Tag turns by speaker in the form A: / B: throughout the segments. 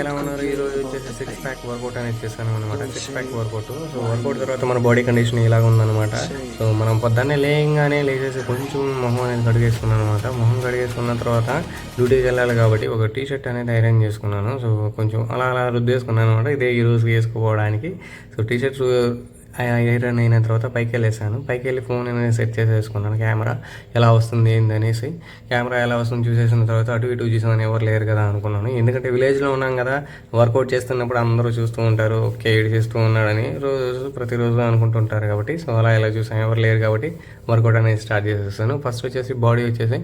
A: ఎలా ఉన్నారు? ఈ రోజు వచ్చేసి సిక్స్ ప్యాక్ వర్కౌట్ అనేది చేశాను అనమాట six pack workout so workout తర్వాత మన బాడీ కండిషన్ ఇలాగ ఉందన్నమాట. సో మనం పొద్దున్నే లేయంగానే లేచేసి కొంచెం మొహం అనేది కడిగేసుకున్నాను అనమాట మొహం కడిగేసుకున్న తర్వాత డ్యూటీకి వెళ్ళాలి కాబట్టి ఒక టీ షర్ట్ అనేది ఐరన్ చేసుకున్నాను. సో కొంచెం అలా అలా రుద్దేసుకున్నాను అనమాట ఇదే ఈ రోజు వేసుకోవడానికి. సో టీ షర్ట్స్ ఐరన్ అయిన తర్వాత పైకి వెళ్ళేసాను పైకి వెళ్ళి ఫోన్ అనేది సెట్ చేసేసుకున్నాను. కెమెరా ఎలా వస్తుంది ఏంది అనేసి కెమెరా ఎలా వస్తుంది చూసేసిన తర్వాత అటు ఇటు చూసామని ఎవరు లేరు కదా అనుకున్నాను. ఎందుకంటే విలేజ్లో ఉన్నాం కదా వర్కౌట్ చేస్తున్నప్పుడు అందరూ చూస్తూ ఉంటారు. ఓకే చేస్తూ ఉన్నాడని రోజు ప్రతిరోజు అనుకుంటుంటారు కాబట్టి. సో అలా ఎలా చూసాను ఎవరు లేరు కాబట్టి వర్కౌట్ అనేది స్టార్ట్ చేసేస్తాను ఫస్ట్ వచ్చేసి బాడీ వచ్చేసి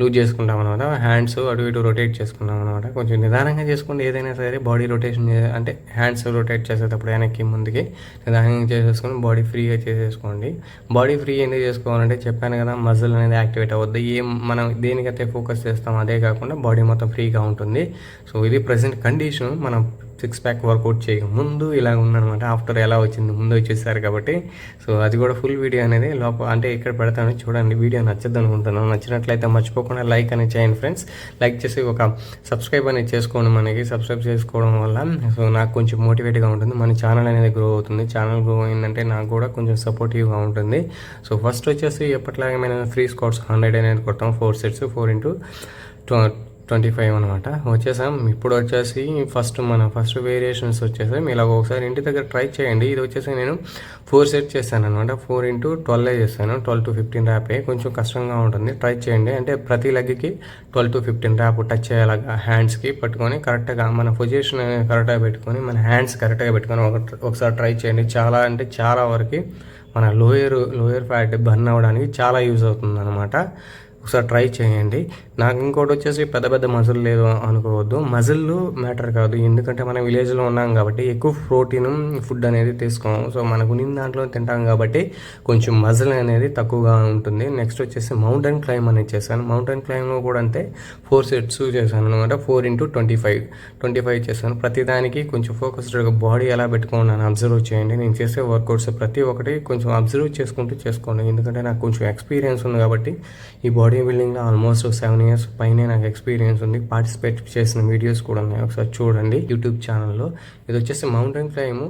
A: లూజ్ చేసుకుంటాం అనమాట హ్యాండ్స్ అటు ఇటు రొటేట్ చేసుకున్నాం అనమాట కొంచెం నిదానంగా చేసుకుంటే ఏదైనా సరే బాడీ రొటేషన్ అంటే హ్యాండ్స్ రొటేట్ చేసేటప్పుడు వెనక్కి ముందుకి నిదానంగా చేసేసుకొని బాడీ ఫ్రీగా చేసేసుకోండి. బాడీ ఫ్రీ ఎందుకు చేసుకోవాలంటే చెప్పాను కదా మజిల్ అనేది యాక్టివేట్ అవ్వద్దు. ఏం మనం దేనికైతే ఫోకస్ చేస్తాం అదే కాకుండా బాడీ మొత్తం ఫ్రీగా ఉంటుంది. సో ఇది ప్రజెంట్ కండిషన్ మనం సిక్స్ ప్యాక్ వర్కౌట్ చేయక ముందు ఇలా ఉందనమాట ఆఫ్టర్ ఎలా వచ్చింది ముందు వచ్చేసారు కాబట్టి. సో అది కూడా ఫుల్ వీడియో అనేది లోపల అంటే ఇక్కడ పెడతాను చూడండి. వీడియో నచ్చద్దు అనుకుంటున్నాను. నచ్చినట్లయితే మర్చిపోకుండా లైక్ అనేది చేయండి ఫ్రెండ్స్ లైక్ చేసి ఒక సబ్స్క్రైబ్ అనేది చేసుకోండి మనకి. సబ్స్క్రైబ్ చేసుకోవడం వల్ల సో నాకు కొంచెం మోటివేట్గా ఉంటుంది. మన ఛానల్ అనేది గ్రో అవుతుంది. ఛానల్ గ్రో అయిందంటే నాకు కూడా కొంచెం సపోర్టివ్గా ఉంటుంది. సో ఫస్ట్ వచ్చేసి ఎప్పటిలాగే మేము ఫ్రీ స్కోర్స్ హండ్రెడ్ అనేది కొట్టాం four sets four into twenty five అనమాట వచ్చేసాం. ఇప్పుడు వచ్చేసి ఫస్ట్ మన ఫస్ట్ వేరియేషన్స్ వచ్చేసాం ఇలాగ ఒకసారి ఇంటి దగ్గర ట్రై చేయండి. ఇది వచ్చేసి నేను ఫోర్ సెట్ చేశాను అనమాట ఫోర్ ఇంటూ ట్వెల్వ్ చేస్తాను ట్వెల్వ్ టు ఫిఫ్టీన్ ర్యాపే కొంచెం కష్టంగా ఉంటుంది. ట్రై చేయండి. అంటే ప్రతి లెగ్కి twelve to fifteen rep touch అయ్యేలాగా హ్యాండ్స్కి పట్టుకొని కరెక్ట్గా మన పొజిషన్ కరెక్ట్గా పెట్టుకొని మన హ్యాండ్స్ కరెక్ట్గా పెట్టుకొని ఒక ఒకసారి ట్రై చేయండి. చాలా అంటే చాలా వరకు మన లోయర్ లోయర్ ఫ్యాట్ బర్న్ అవ్వడానికి చాలా యూజ్ అవుతుంది అనమాట ఒకసారి ట్రై చేయండి. నాకు ఇంకోటి వచ్చేసి పెద్ద పెద్ద మజిల్ లేదు అనుకోవద్దు. మజిల్ మ్యాటర్ కాదు. ఎందుకంటే మనం విలేజ్లో ఉన్నాం కాబట్టి ఎక్కువ ప్రోటీన్ ఫుడ్ అనేది తీసుకోము సో మనకు నిన్న దాంట్లో తింటాం కాబట్టి కొంచెం మజిల్ అనేది తక్కువగా ఉంటుంది. నెక్స్ట్ వచ్చేసి మౌంటైన్ క్లైమ్ అనేది చేశాను. మౌంటైన్ క్లైమ్లో కూడా అంతే ఫోర్ సెట్స్ చేశాను అనమాట four into twenty five. Twenty five చేశాను. ప్రతిదానికి కొంచెం ఫోకస్డ్గా బాడీ ఎలా పెట్టుకున్నాను అబ్జర్వ్ చేయండి. నేను చేసే వర్కౌట్స్ ప్రతి ఒక్కటి కొంచెం అబ్జర్వ్ చేసుకుంటూ చేసుకోండి. ఎందుకంటే నాకు కొంచెం ఎక్స్పీరియన్స్ ఉంది కాబట్టి ఈ బాడీ బిల్డింగ్లో ఆల్మోస్ట్ సెవెన్ ఇయర్స్ పైనే నాకు ఎక్స్పీరియన్స్ ఉంది. పార్టిసిపేట్ చేసిన వీడియోస్ కూడా ఉన్నాయి. ఒకసారి చూడండి యూట్యూబ్ ఛానల్లో. ఇది వచ్చేసి మౌంటైన్ క్లైమ్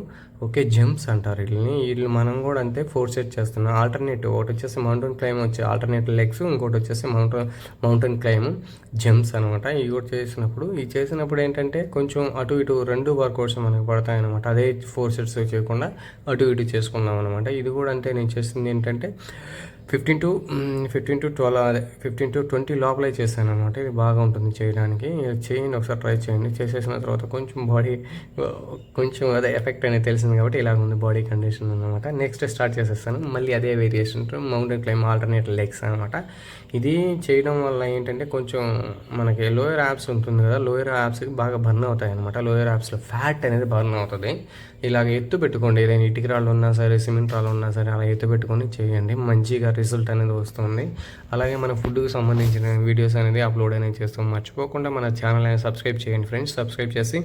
A: ఓకే జంప్స్ అంటారు వీళ్ళని. వీళ్ళు మనం కూడా అంతే ఫోర్ సెట్ చేస్తున్నాం. ఆల్టర్నేటివ్ ఒకటి వచ్చేసి మౌంటైన్ క్లైమ్ వచ్చే ఆల్టర్నేటివ్ లెగ్స్ ఇంకోటి వచ్చేసి మౌంటైన్ మౌంటైన్ క్లైమ్ జంప్స్ అనమాట. ఇవి కూడా చేసినప్పుడు ఈ చేసినప్పుడు ఏంటంటే కొంచెం అటు ఇటు రెండు వర్కౌట్స్ మనకు పడతాయి అనమాట అదే ఫోర్ సెట్స్ చేయకుండా అటు ఇటు చేసుకున్నాం అనమాట. ఇది కూడా అంటే నేను చేసింది ఏంటంటే fifteen to fifteen to twelve అదే ఫిఫ్టీన్ టు ట్వంటీ లోపలే చేశాను అనమాట ఇది బాగా ఉంటుంది చేయడానికి. చేయండి ఒకసారి ట్రై చేయండి. చేసేసిన తర్వాత కొంచెం బాడీ కొంచెం అదే ఎఫెక్ట్ అనేది తెలిసింది కాబట్టి ఇలాగ ఉంది బాడీ కండిషన్ అనమాట నెక్స్ట్ స్టార్ట్ చేసేస్తాను. మళ్ళీ అదే variation mountain climb alternate legs అనమాట ఇది చేయడం వల్ల ఏంటంటే కొంచెం మనకి లోయర్ యాప్స్ ఉంటుంది కదా లోయర్ యాప్స్కి బాగా బర్న్ అవుతాయి అనమాట లోయర్ యాప్స్లో ఫ్యాట్ అనేది బర్న్ అవుతుంది. ఇలాగ ఎత్తు పెట్టుకోండి. ఏదైనా ఇటుక రాళ్ళు ఉన్నా సరే సిమెంట్ రాళ్ళు ఉన్నా సరే అలా ఎత్తు పెట్టుకొని చేయండి. మంచిగా రిజల్ట్ అనేది వస్తుంది. అలాగే మన ఫుడ్కి సంబంధించిన వీడియోస్ అనేది అప్లోడ్ అనేది చేస్తాం. మర్చిపోకుండా మన ఛానల్ అనేది సబ్స్క్రైబ్ చేయండి ఫ్రెండ్స్. సబ్స్క్రైబ్ చేసి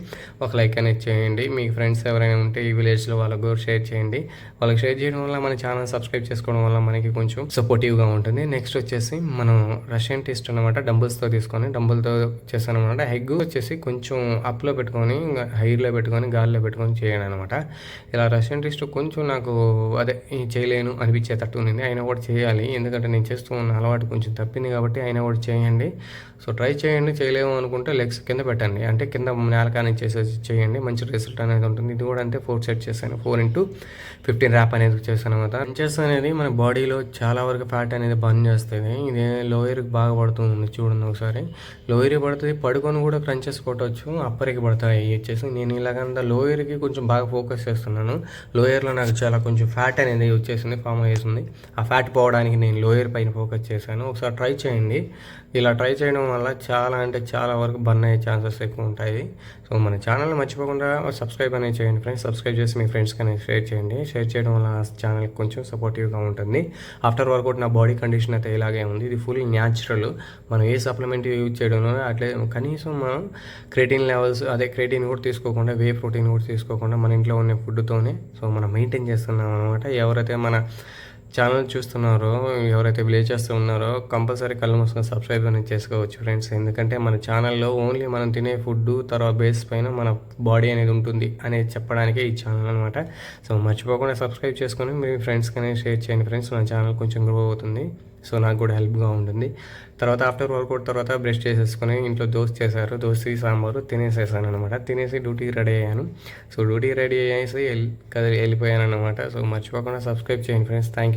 A: ఒక లైక్ అనేది చేయండి. మీ ఫ్రెండ్స్ ఎవరైనా ఉంటే ఈ విలేజ్లో వాళ్ళకు కూడా షేర్ చేయండి. వాళ్ళకి షేర్ చేయడం వల్ల మన ఛానల్ సబ్స్క్రైబ్ చేసుకోవడం వల్ల మనకి కొంచెం సపోర్టివ్గా ఉంటుంది. నెక్స్ట్ వచ్చేసి మనం రష్యన్ టెస్ట్ అనమాట డంబుల్స్తో తీసుకొని డంబుల్తో చేస్తాను అనమాట వచ్చేసి కొంచెం అప్లో పెట్టుకొని హైర్లో పెట్టుకొని గాలిలో పెట్టుకొని చేయండి అనమాట ఇలా రష్యన్ టెస్ట్ కొంచెం నాకు అదే చేయలేను అనిపించేటట్టు ఉంది. అయినా కూడా చేయాలి. ఎందుకంటే నేను చేస్తూ ఉన్న అలవాటు కొంచెం తప్పింది కాబట్టి అయినా కూడా చేయండి. సో ట్రై చేయండి. చేయలేము అనుకుంటే లెగ్స్ కింద పెట్టండి. అంటే కింద నేలకాని చేసేసి చేయండి. మంచి రిజల్ట్ అనేది ఉంటుంది. ఇది కూడా అంటే ఫోర్ సెట్ చేశాను. ఫోర్ ఇంటూ ఫిఫ్టీన్ ర్యాప్ అనేది చేశాను అనమాట. పంచెస్ అనేది మన బాడీలో చాలా వరకు ఫ్యాట్ అనేది బంద్ చేస్తుంది ఇది లోయర్కి బాగా పడుతుంది చూడండి ఒకసారి. లోయర్కి పడుతుంది. పడుకొని కూడా క్రంచెస్ కొట్టవచ్చు అప్పర్కి పడతాయి. వచ్చేసి నేను ఇలాగంతా లోయర్కి కొంచెం బాగా ఫోకస్ చేస్తున్నాను. లోయర్లో నాకు చాలా కొంచెం ఫ్యాట్ అనేది వచ్చేసింది ఫామ్ అయ్యేసింది. ఆ ఫ్యాట్ పోవడానికి నేను లోయర్ పైన ఫోకస్ చేశాను. ఒకసారి ట్రై చేయండి. ఇలా ట్రై చేయడం వల్ల చాలా అంటే చాలా వరకు బర్న్ అయ్యే ఛాన్సెస్ ఎక్కువ ఉంటాయి. సో మన ఛానల్ని మర్చిపోకుండా సబ్స్క్రైబ్ అనేది చేయండి ఫ్రెండ్స్. సబ్స్క్రైబ్ చేసి మీ ఫ్రెండ్స్కి అనేది షేర్ చేయండి. షేర్ చేయడం వల్ల ఛానల్కి కొంచెం సపోర్టివ్గా ఉంటుంది. ఆఫ్టర్ వర్కౌట్ నా బాడీ కండిషన్ అయితే ఇలాగే ఉంది. ఇది ఫుల్ న్యాచురల్. మనం ఏ సప్లిమెంట్ యూజ్ చేయడంలో అట్లే కనీసం మనం క్రెటిన్ లెవెల్స్ అదే క్రెటిన్ కూడా తీసుకోకుండా వే ప్రోటీన్ కూడా తీసుకోకుండా మన ఇంట్లో ఉన్న ఫుడ్తోనే సో మనం మెయింటైన్ చేస్తున్నాం అనమాట ఎవరైతే మన ఛానల్ చూస్తున్నారో ఎవరైతే ప్లే చేస్తూ ఉన్నారో కంపల్సరీ కళ్ళు మూసుకొని సబ్స్క్రైబ్ అనేది చేసుకోవచ్చు ఫ్రెండ్స్ ఎందుకంటే మన ఛానల్లో ఓన్లీ మనం తినే ఫుడ్ తర్వాత బేస్ పైన మన బాడీ అనేది ఉంటుంది అనేది చెప్పడానికే ఈ ఛానల్ అనమాట సో మర్చిపోకుండా సబ్స్క్రైబ్ చేసుకొని మీ ఫ్రెండ్స్కి అనేది షేర్ చేయండి ఫ్రెండ్స్ మన ఛానల్ కొంచెం గ్రో అవుతుంది. సో నాకు కూడా హెల్ప్గా ఉంటుంది. తర్వాత ఆఫ్టర్ వర్కౌట్ తర్వాత బ్రష్ చేసేసుకొని ఇంట్లో దోశ చేశారు. దోశ సాంబారు తినేసేసాను అనమాట తినేసి డ్యూటీకి రెడీ అయ్యాను. సో డ్యూటీ రెడీ అయ్యేసి వెళ్ళి కదిలి వెళ్ళిపోయాను అనమాట సో మర్చిపోకుండా సబ్స్క్రైబ్ చేయండి friends thank you